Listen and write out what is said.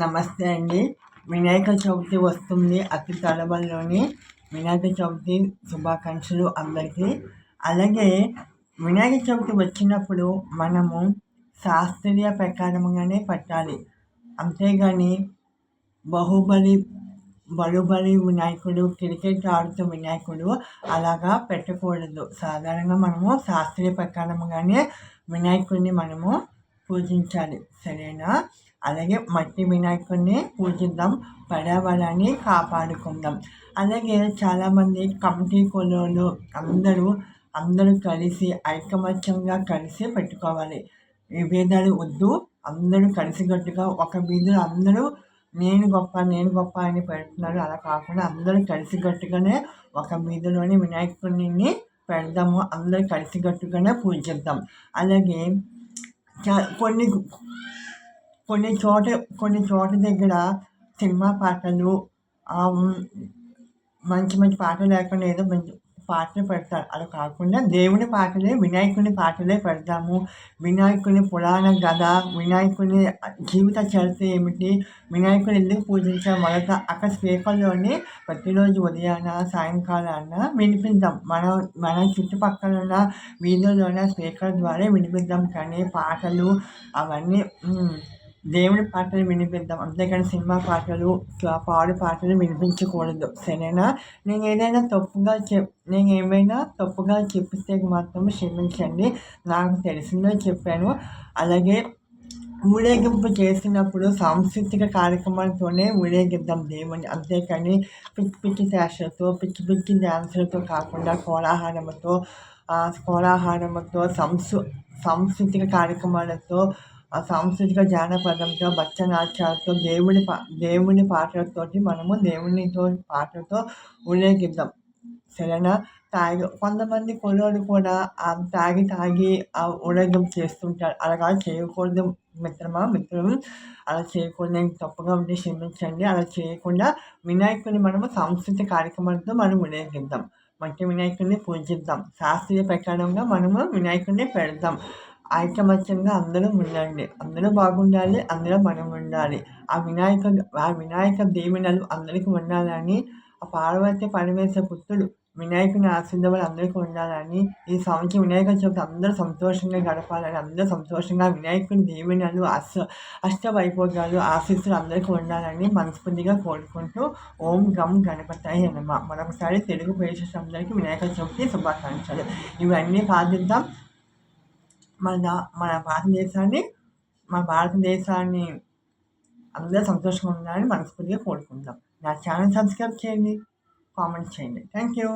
నమస్తే అండి. వినాయక చవితి వస్తుంది అతి తడబల్లోని వినాయక చవితి శుభాకాంక్షలు అందరికీ. అలాగే వినాయక చవితి వచ్చినప్పుడు మనము శాస్త్రీయ ప్రకారంగానే పట్టాలి. అంతేగాని బాహుబలి బలుబలి వినాయకుడు క్రికెట్ ఆడుతూ వినాయకుడు అలాగా పెట్టకూడదు. సాధారణంగా మనము శాస్త్రీయ ప్రకారంగానే వినాయకుడిని మనము పూజించాలి. సరేనా? అలాగే మట్టి వినాయకుడిని పూజిద్దాం పర్యావరణాన్ని కాపాడుకుందాం. అలాగే చాలామంది కమిటీ కొలోలు అందరూ అందరూ కలిసి ఐకమత్యంగా కలిసి పెట్టుకోవాలి. విభేదాలు వద్దు అందరూ కలిసికట్టుగా ఒక వీధిలో అందరూ నేను గొప్ప నేను గొప్ప అని పెడుతున్నారు. అలా కాకుండా అందరూ కలిసికట్టుగానే ఒక వీధిలోని వినాయకుడిని పెడదాము అందరూ కలిసికట్టుగానే పూజిద్దాం. అలాగే కొన్ని కొన్ని చోట కొన్ని చోట దగ్గర సినిమా పాటలు మంచి మంచి పాటలు లేకుండా ఏదో మంచి పాటలు పెడతారు. అలా కాకుండా దేవుని పాటలే వినాయకుని పాటలే పెడతాము. వినాయకుని పురాణ గద వినాయకుని జీవిత చరిత్ర ఏమిటి వినాయకుని ఎందుకు పూజించాం మొదట అక్కడ స్పీకర్లోని ప్రతిరోజు ఉదయాన సాయంకాలాన వినిపిద్దాం. మన మన చుట్టుపక్కల ఉన్న వీధుల్లోనే స్పీకర్ ద్వారా వినిపిద్దాం. కానీ పాటలు అవన్నీ దేవుడి పాటలు వినిపిద్దాం. అంతేకాని సినిమా పాటలు పాడు పాటలు వినిపించకూడదు. సరేనా? నేను ఏదైనా తప్పుగా చెప్ నేను ఏమైనా తప్పుగా చెప్పితే మాత్రం క్షమించండి. నాకు తెలిసిందో చెప్పాను. అలాగే ఊరేగింపు చేసినప్పుడు సాంస్కృతిక కార్యక్రమాలతోనే ఊరేగిద్దాం దేవుని అంతేకాని పిచ్చి పిచ్చి శాస్త్రతో పిచ్చి పిచ్చి డ్యాన్సులతో కాకుండా కోలాహారంతో కోలాహారంతో సంస్కృ సాంస్కృతిక కార్యక్రమాలతో సాంస్కృతిక జానపదంతో భక్తనాట్యాలతో దేవుడి పా దేవుని పాటలతోటి మనము దేవునితో పాటలతో ఊరేగిద్దాం. సరేనా? తాగి కొంతమంది కొలోళ్ళు కూడా ఆ తాగి తాగి ఆ ఊరేగింపు చేస్తుంటారు. అలాగా చేయకూడదు మిత్రమా మిత్రులు. అలా చేయకూడదు నేను తప్పుగా ఉంటే క్షమించండి. అలా చేయకుండా వినాయకుని మనము సాంస్కృతిక కార్యక్రమాలతో మనం ఊరేగిద్దాం. మట్టి వినాయకుడిని పూజిద్దాం. శాస్త్రీయ ప్రకారంగా మనము వినాయకుడిని పెడదాం ఐకమత్యంగా అందరూ ఉండండి. అందరూ బాగుండాలి అందులో మనం ఉండాలి. ఆ వినాయక ఆ వినాయక దీవెనలు అందరికీ ఉండాలని ఆ పార్వతి పరమేశ్వర పుత్రుడు వినాయకుని ఆశీర్వాదాలు అందరికీ ఉండాలని ఈ సంవత్సరం వినాయక చవితి అందరూ సంతోషంగా గడపాలని అందరూ సంతోషంగా వినాయకుని దీవెనలు అష్ట అష్టవైభోగాలు ఆశీస్సులు అందరికీ ఉండాలని మనస్ఫూర్తిగా కోరుకుంటూ ఓం గం గణపతి నమ. మరొకసారి తెలుగు ప్రదేశం అందరికీ వినాయక చవితి శుభాకాంక్షలు. ఇవన్నీ పాటిద్దాం. మన మన భారతదేశాన్ని మన భారతదేశాన్ని అందరూ సంతోషంగా ఉండాలని మనస్ఫూర్తిగా కోరుకుందాం నా ఛానల్ సబ్స్క్రైబ్ చేయండి కామెంట్ చేయండి. Thank you